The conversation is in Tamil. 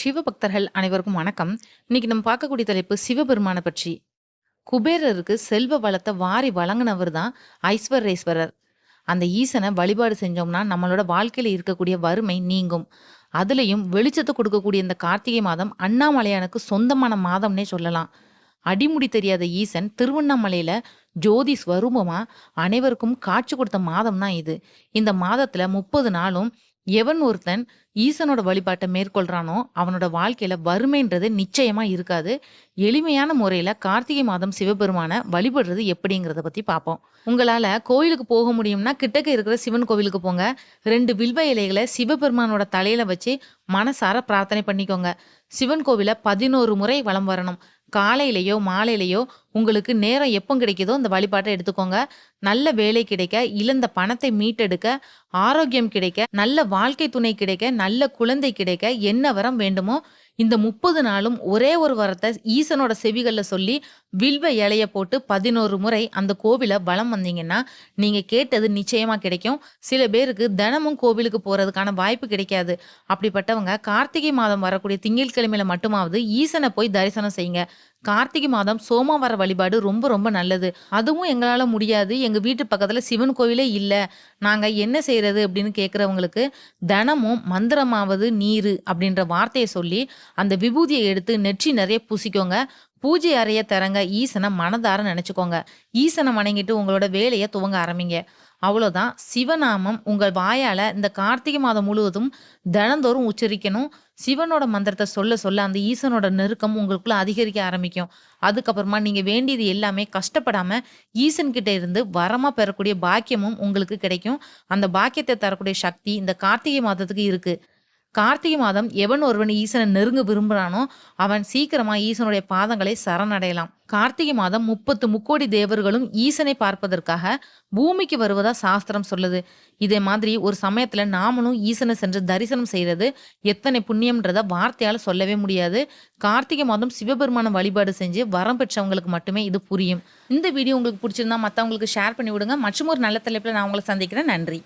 சிவபக்தர்கள் அனைவருக்கும் வணக்கம். இன்னைக்கு நம்ம பார்க்கக்கூடிய தலைப்பு சிவபெருமானை பற்றி. குபேரருக்கு செல்வ வளத்தை வாரி வழங்கினவர் தான் ஐஸ்வர்யேஸ்வரர் அந்த ஈசனை வழிபாடு செஞ்சோம்னா நம்மளோட வாழ்க்கையில இருக்கக்கூடிய வறுமை நீங்கும். அதுலயும் வெளிச்சத்தை கொடுக்கக்கூடிய இந்த கார்த்திகை மாதம் அண்ணாமலையானுக்கு சொந்தமான மாதம்னே சொல்லலாம். அடிமுடி தெரியாத ஈசன் திருவண்ணாமலையில ஜோதி ஸ்வரூபமா அனைவருக்கும் காட்சி கொடுத்த மாதம் தான் இது. இந்த மாதத்துல முப்பது நாளும் எவன் ஒருத்தன் ஈசனோட வழிபாட்டை மேற்கொள்றானோ அவனோட வாழ்க்கையில வறுமைன்றது நிச்சயமா இருக்காது. எளிமையான முறையில கார்த்திகை மாதம் சிவபெருமான வழிபடுறது எப்படிங்கிறத பத்தி பார்ப்போம் உங்களால கோயிலுக்கு போக முடியும்னா கிட்டக்க இருக்கிற சிவன் கோவிலுக்கு போங்க. ரெண்டு வில்வ இலைகளை சிவபெருமானோட தலையில வச்சு மனசார பிரார்த்தனை பண்ணிக்கோங்க. சிவன் கோவில பதினோரு முறை வலம் வரணும். காலையிலையோ மாலையிலையோ உங்களுக்கு நேரம் எப்போ கிடைக்குதோ அந்த வழிபாட்டை எடுத்துக்கோங்க. நல்ல வேலை கிடைக்க இழந்த பணத்தை மீட்டெடுக்க ஆரோக்கியம் கிடைக்க நல்ல வாழ்க்கை துணை கிடைக்க நல்ல குழந்தை கிடைக்க என்ன வரம் வேண்டுமோ இந்த முப்பது நாளும் ஒரே ஒரு வரத்தை ஈசனோட செவிகளில் சொல்லி வில்வ இலைய போட்டு பதினோரு முறை அந்த கோவிலை வளம் வந்தீங்கன்னா நீங்கள் கேட்டது நிச்சயமாக கிடைக்கும். சில பேருக்கு தினமும் கோவிலுக்கு போகிறதுக்கான வாய்ப்பு கிடைக்காது. அப்படிப்பட்டவங்க கார்த்திகை மாதம் வரக்கூடிய திங்கட்கிழமையில மட்டுமாவது ஈசனை போய் தரிசனம் செய்யுங்க. கார்த்திகை மாதம் சோமவார வழிபாடு ரொம்ப ரொம்ப நல்லது. அதுவும் எங்களால் முடியாது. எங்கள் வீட்டு பக்கத்தில் சிவன் கோவிலே இல்லை. நாங்கள் என்ன செய்யறது அப்படின்னு கேட்குறவங்களுக்கு தினமும் மந்திரமாவது நீர் அப்படின்ற வார்த்தையை சொல்லி அந்த விபூதியை எடுத்து நெற்றி நிறைய பூசிக்கோங்க. பூஜை அறைய தரங்க ஈசனை மனதார நினைச்சுக்கோங்க. ஈசனை வணங்கிட்டு உங்களோட வேலையை துவங்க ஆரம்பிங்க. அவ்வளோதான் சிவநாமம் உங்கள் வாயால இந்த கார்த்திகை மாதம் முழுவதும் தினந்தோறும் உச்சரிக்கணும். சிவனோட மந்திரத்தை சொல்ல சொல்ல அந்த ஈசனோட நெருக்கம் உங்களுக்குள்ள அதிகரிக்க ஆரம்பிக்கும். அதுக்கப்புறமா நீங்க வேண்டியது எல்லாமே கஷ்டப்படாம ஈசன் கிட்ட இருந்து வரமா பெறக்கூடிய பாக்கியமும் உங்களுக்கு கிடைக்கும். அந்த பாக்கியத்தை தரக்கூடிய சக்தி இந்த கார்த்திகை மாதத்துக்கு இருக்கு. கார்த்திகை மாதம் எவன் ஒருவன் ஈசனை நெருங்க விரும்புகிறானோ அவன் சீக்கிரமா ஈசனுடைய பாதங்களை சரணடையலாம். கார்த்திகை மாதம் முப்பத்து முக்கோடி தேவர்களும் ஈசனை பார்ப்பதற்காக பூமிக்கு வருவதா சாஸ்திரம் சொல்லுது. இதே மாதிரி ஒரு சமயத்துல நாமளும் ஈசனை சென்று தரிசனம் செய்யறது எத்தனை புண்ணியம்ன்றத வார்த்தையால சொல்லவே முடியாது. கார்த்திகை மாதம் சிவபெருமான வழிபாடு செஞ்சு வரம் பெற்றவங்களுக்கு மட்டுமே இது புரியும். இந்த வீடியோ உங்களுக்கு பிடிச்சிருந்தா மற்றவங்களுக்கு ஷேர் பண்ணி விடுங்க. மற்றும் ஒரு நல்ல தலைப்பில் நான் உங்களை சந்திக்கிறேன். நன்றி.